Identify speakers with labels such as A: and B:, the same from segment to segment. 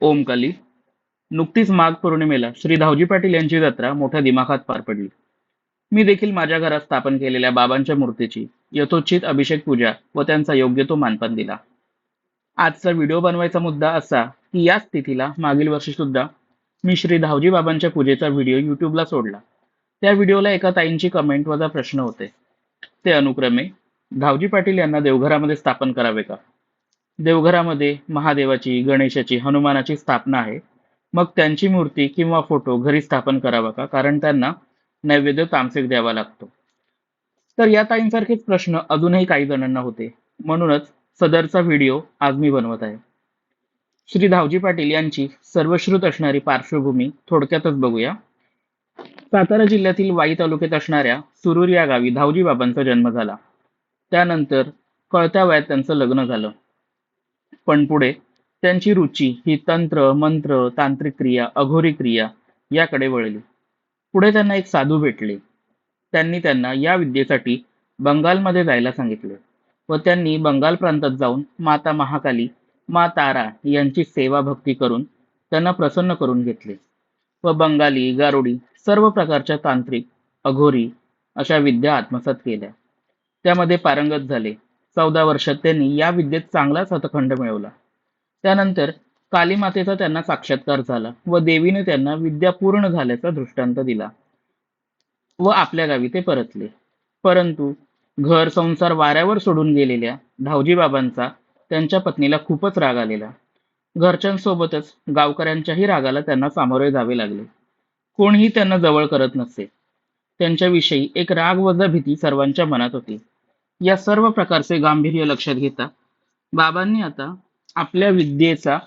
A: ओमकाली नुकतीच माघ पौर्णिमेला श्री धावजी पाटील यांची जत्रा मोठ्या दिमाखात पार पडली. मी देखील माझ्या घरात स्थापन केलेल्या बाबांच्या मूर्तीची यथोचित अभिषेक पूजा व त्यांचा योग्य तो मानपान दिला. आजचा व्हिडिओ बनवायचा मुद्दा असा की याच तिथीला मागील वर्षी सुद्धा मी श्री धावजी बाबांच्या पूजेचा व्हिडिओ युट्यूबला सोडला. त्या व्हिडिओला एका ताईंची कमेंट वजा प्रश्न होते. ते अनुक्रमे धावजी पाटील यांना देवघरामध्ये स्थापन करावे का? देवघरामध्ये महादेवाची गणेशाची हनुमानाची स्थापना आहे. मग त्यांची मूर्ती किंवा फोटो घरी स्थापन करावा का? कारण त्यांना नैवेद्य तामसिक द्यावा लागतो. तर या ताईंसारखेच प्रश्न अजूनही काही जणांना होते. म्हणूनच सदरचा व्हिडिओ आज मी बनवत आहे. श्री धावजी पाटील यांची सर्वश्रुत असणारी पार्श्वभूमी थोडक्यातच बघूया. सातारा जिल्ह्यातील वाई तालुक्यात असणाऱ्या सुरूर या गावी धावजी बाबांचा जन्म झाला. त्यानंतर कळत्या वयात त्यांचं लग्न झालं. पण पुढे त्यांची रुची ही तंत्र मंत्र तांत्रिक क्रिया अघोरी क्रिया याकडे वळली. पुढे त्यांना एक साधू भेटले. त्यांनी त्यांना या विद्येसाठी बंगालमध्ये जायला सांगितले व त्यांनी बंगाल प्रांतात जाऊन माता महाकाली मा तारा यांची सेवा भक्ती करून त्यांना प्रसन्न करून घेतले व बंगाली गारुडी सर्व प्रकारच्या तांत्रिक अघोरी अशा विद्या आत्मसात केल्या. त्यामध्ये पारंगत झाले चौदा वर्षात त्यांनी या विद्येत चांगलाच हतखंड मिळवला. त्यानंतर कालीमातेचा त्यांना साक्षात्कार झाला व देवीने त्यांना विद्या पूर्ण झाल्याचा दृष्टांत दिला व आपल्या गावी ते परतले. परंतु घर संसार वाऱ्यावर सोडून गेलेल्या धावजी बाबांचा त्यांच्या पत्नीला खूपच राग आलेला. घरच्यांसोबतच गावकऱ्यांच्याही रागाला त्यांना सामोरे जावे लागले. कोणीही त्यांना जवळ करत नसे. त्यांच्याविषयी एक राग वजा भीती सर्वांच्या मनात होती. या सर्व प्रकारचे गांभीर्य लक्षात घेता बाबांनी आता आपल्या विद्येचा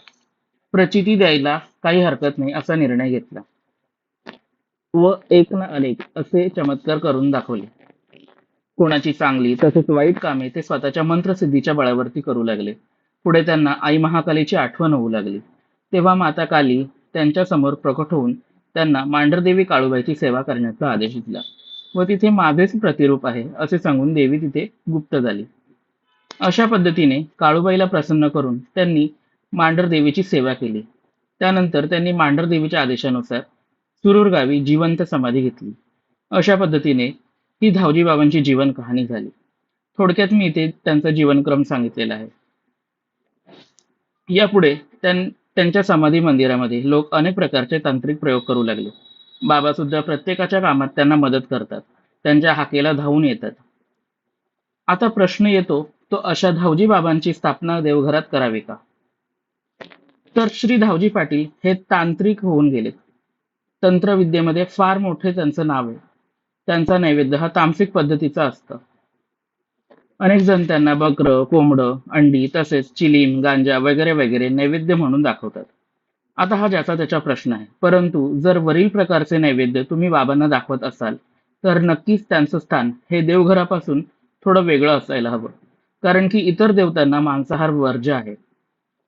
A: प्रचिती द्यायला काही हरकत नाही असा निर्णय घेतला. व एक ना अनेक असे चमत्कार करून दाखवले. कोणाची चांगली तसेच वाईट कामे ते स्वतःच्या मंत्रसिद्धीच्या बळावरती करू लागले. पुढे त्यांना आई महाकालीची आठवण होऊ लागली. तेव्हा माता काली त्यांच्यासमोर प्रकट होऊन त्यांना मांढरदेवी काळूबाईची सेवा करण्याचा आदेश दिला. व तिथे माझेच प्रतिरूप आहे असे सांगून देवी तिथे गुप्त झाली. अशा पद्धतीने काळूबाईला प्रसन्न करून त्यांनी मांडर देवीची सेवा केली. त्यानंतर त्यांनी मांडर देवीच्या आदेशानुसार सुरूर गावी जिवंत समाधी घेतली. अशा पद्धतीने ही धावजी बाबांची जीवन कहाणी झाली. थोडक्यात मी इथे त्यांचा जीवनक्रम सांगितलेला आहे. यापुढे त्यांच्या समाधी मंदिरामध्ये लोक अनेक प्रकारचे तांत्रिक प्रयोग करू लागले. बाबा सुद्धा प्रत्येकाच्या कामात त्यांना मदत करतात. त्यांच्या हाकेला धावून येतात. आता प्रश्न येतो तो अशा धावजी बाबांची स्थापना देवघरात करावी का? तर श्री धावजी पाटील हे तांत्रिक होऊन गेले तंत्रविद्येमध्ये फार मोठे त्यांचं नाव आहे. त्यांचा नैवेद्य हा तामसिक पद्धतीचा असतं. अनेक जण त्यांना बकरं कोंबडं अंडी तसेच चिलीम गांजा वगैरे वगैरे नैवेद्य म्हणून दाखवतात. आता हा ज्याचा त्याचा प्रश्न आहे. परंतु जर वरील प्रकारचे नैवेद्य तुम्ही बाबांना दाखवत असाल तर नक्कीच त्यांचं स्थान हे देवघरापासून थोडं वेगळं असायला हवं. कारण की इतर देवतांना मांसाहार वर्ज्य आहे.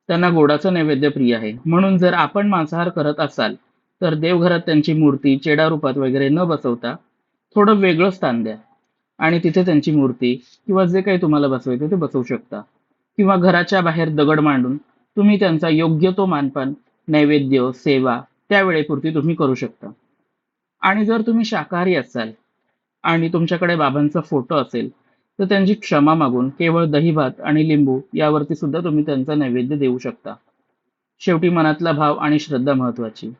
A: त्यांना गोडाचं नैवेद्य प्रिय आहे. म्हणून जर आपण मांसाहार करत असाल तर देवघरात त्यांची मूर्ती चेडा रूपात वगैरे न बसवता थोडं वेगळं स्थान द्या. आणि तिथे त्यांची मूर्ती किंवा जे काही तुम्हाला बसवायचं ते बसवू शकता. किंवा घराच्या बाहेर दगड मांडून तुम्ही त्यांचा योग्य तो मानपान नैवेद्य सेवा त्यावेळेपुरती तुम्ही करू शकता. आणि जर तुम्ही शाकाहारी असाल आणि तुमच्याकडे बाबांचा फोटो असेल तर त्यांची क्षमा मागून केवळ दही भात आणि लिंबू यावरती सुद्धा तुम्ही त्यांचा नैवेद्य देऊ शकता. शेवटी मनातला भाव आणि श्रद्धा महत्वाची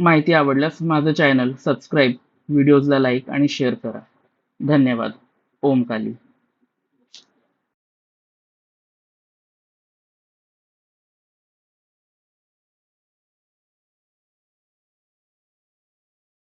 A: माहिती आवडल्यास माझं चॅनल सबस्क्राईब व्हिडिओजला लाईक आणि शेअर करा. धन्यवाद. ओम काली.